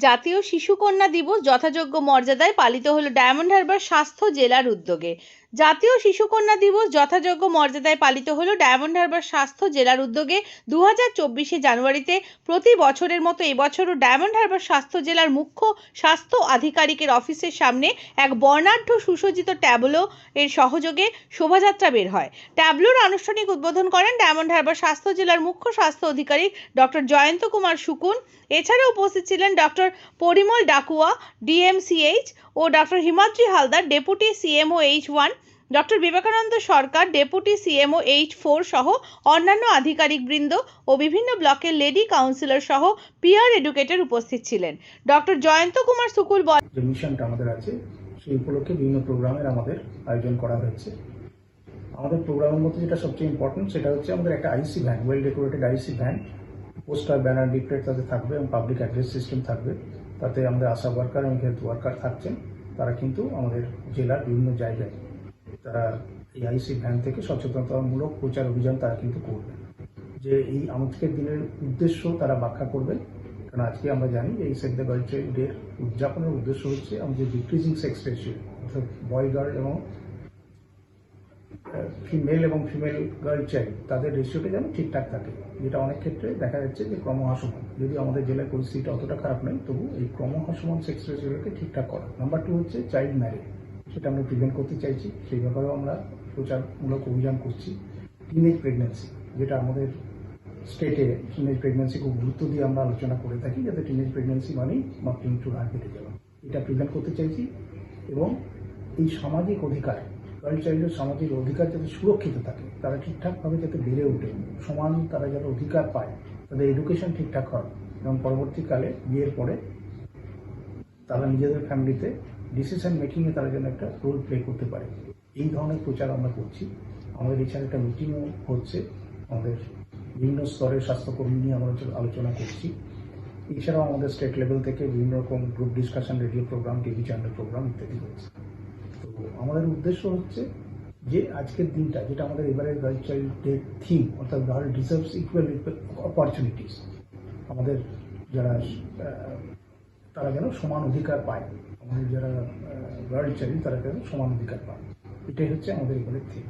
জাতীয় শিশু কন্যা দিবস যথাযোগ্য মর্যাদায় পালিত হলো ডায়মন্ড হারবার স্বাস্থ্য জেলার উদ্যোগে। জাতীয় শিশুকন্যা দিবস যথাযোগ্য মর্যাদায় পালিত হলো ডায়মন্ড হারবার স্বাস্থ্য জেলার উদ্যোগে দু হাজার চব্বিশে জানুয়ারিতে। প্রতি বছরের মতো এবছরও ডায়মন্ড হারবার স্বাস্থ্য জেলার মুখ্য স্বাস্থ্য আধিকারিকের অফিসের সামনে এক বর্ণাঢ্য সুসজ্জিত ট্যাবলো এর সহযোগে শোভাযাত্রা বের হয়। ট্যাবলোর আনুষ্ঠানিক উদ্বোধন করেন ডায়মন্ড হারবার স্বাস্থ্য জেলার মুখ্য স্বাস্থ্য অধিকারী ডক্টর জয়ন্ত কুমার শুকুন। এছাড়াও উপস্থিত ছিলেন ডক্টর পরিমল ডাকুয়া, ডিএমসিএইচ ও doctor Himadri Haldar, deputy CMO H one doctor Vivekananda Sarkar, deputy CMO H four সহ অন্যান্য আধিকারিকবৃন্দ ও বিভিন্ন ব্লকের লেডি কাউন্সিলর সহ পিয়ার এডুকেটর উপস্থিত ছিলেন। ডক্টর জয়ন্ত কুমার সুকুল যে মিশনটা আমাদের আছে, সেই উপলক্ষে বিভিন্ন প্রোগ্রামের আমাদের আয়োজন করা হয়েছে। আমাদের প্রোগ্রামের মধ্যে যেটা সবচেয়ে ইম্পর্টেন্ট সেটা হচ্ছে আমাদের একটা IC van well decorated IC van poster banner leaflet তাতে থাকবে এবং পাবলিক অ্যাড্রেস সিস্টেম থাকবে। তাতে আমাদের আশা ওয়ার্কার এবং হেলথ ওয়ার্কার থাকছেন। তারা কিন্তু আমাদের জেলার বিভিন্ন জায়গায় তারা এই আইসি ভ্যান থেকে সচেতনতামূলক প্রচার অভিযান তারা কিন্তু করবে। যে এই আজকের দিনের উদ্দেশ্য তারা ব্যাখ্যা করবেন কারণ আজকে আমরা জানি যে এই দ্য গার্ল ডে উদযাপনের উদ্দেশ্য হচ্ছে আমাদের ডিক্রিজিং সেক্স রেশিও অর্থাৎ বয় গার্ল এবং ফিমেল এবং ফিমেল গার্ল চাইল্ড তাদের রেশিওটা যেন ঠিকঠাক থাকে। যেটা অনেক ক্ষেত্রে দেখা যাচ্ছে যে ক্রমহাসমান। যদি আমাদের জেলার পরিস্থিতিটা অতটা খারাপ নয়, তবু এই ক্রমহাসমান সেক্স রেশিওটাকে ঠিকঠাক করা। নাম্বার টু হচ্ছে চাইল্ড ম্যারেজ সেটা আমরা প্রিভেন্ট করতে চাইছি, সেই ব্যাপারেও আমরা প্রচারমূলক অভিযান করছি। টিনেজ প্রেগনেন্সি যেটা আমাদের স্টেটে টিনেজ প্রেগনেন্সি খুব গুরুত্ব দিয়ে আমরা আলোচনা করে থাকি, যাতে টিনেজ প্রেগনেন্সি মানেই মাতৃমৃত্যুর হার বেড়ে যাওয়া এটা প্রিভেন্ট করতে চাইছি এবং এই সামাজিক অধিকার গার্ল চাইল্ডের সামাজিক অধিকার যাতে সুরক্ষিত থাকে, তারা ঠিকঠাকভাবে যাতে বেড়ে ওঠে, সমান তারা যাতে অধিকার পায়, তাদের এডুকেশন ঠিকঠাক হয় এবং পরবর্তীকালে বিয়ের পরে তারা নিজেদের ফ্যামিলিতে ডিসিশন মেকিংয়ে তারা যেন একটা রোল প্লে করতে পারে। এই ধরনের প্রচার আমরা করছি। আমাদের এছাড়া একটা মিটিংও হচ্ছে। আমাদের বিভিন্ন স্তরের স্বাস্থ্যকর্মী নিয়ে আমরা আলোচনা করছি। এছাড়াও আমাদের স্টেট লেভেল থেকে বিভিন্ন রকম group discussion radio programme TV channel programme ইত্যাদি হচ্ছে। তো আমাদের উদ্দেশ্য হচ্ছে যে আজকের দিনটা, যেটা আমাদের এবারের গার্ল চাইল্ড ডে থিম অর্থাৎ গার্ল ডিজার্ভস ইকুয়াল অপরচুনিটিস আমাদের যারা তারা যেন সমান অধিকার পায়। আমাদের যারা গার্ল চাইল্ড তারা যেন সমান অধিকার পায়। এটাই হচ্ছে আমাদের এবারের থিম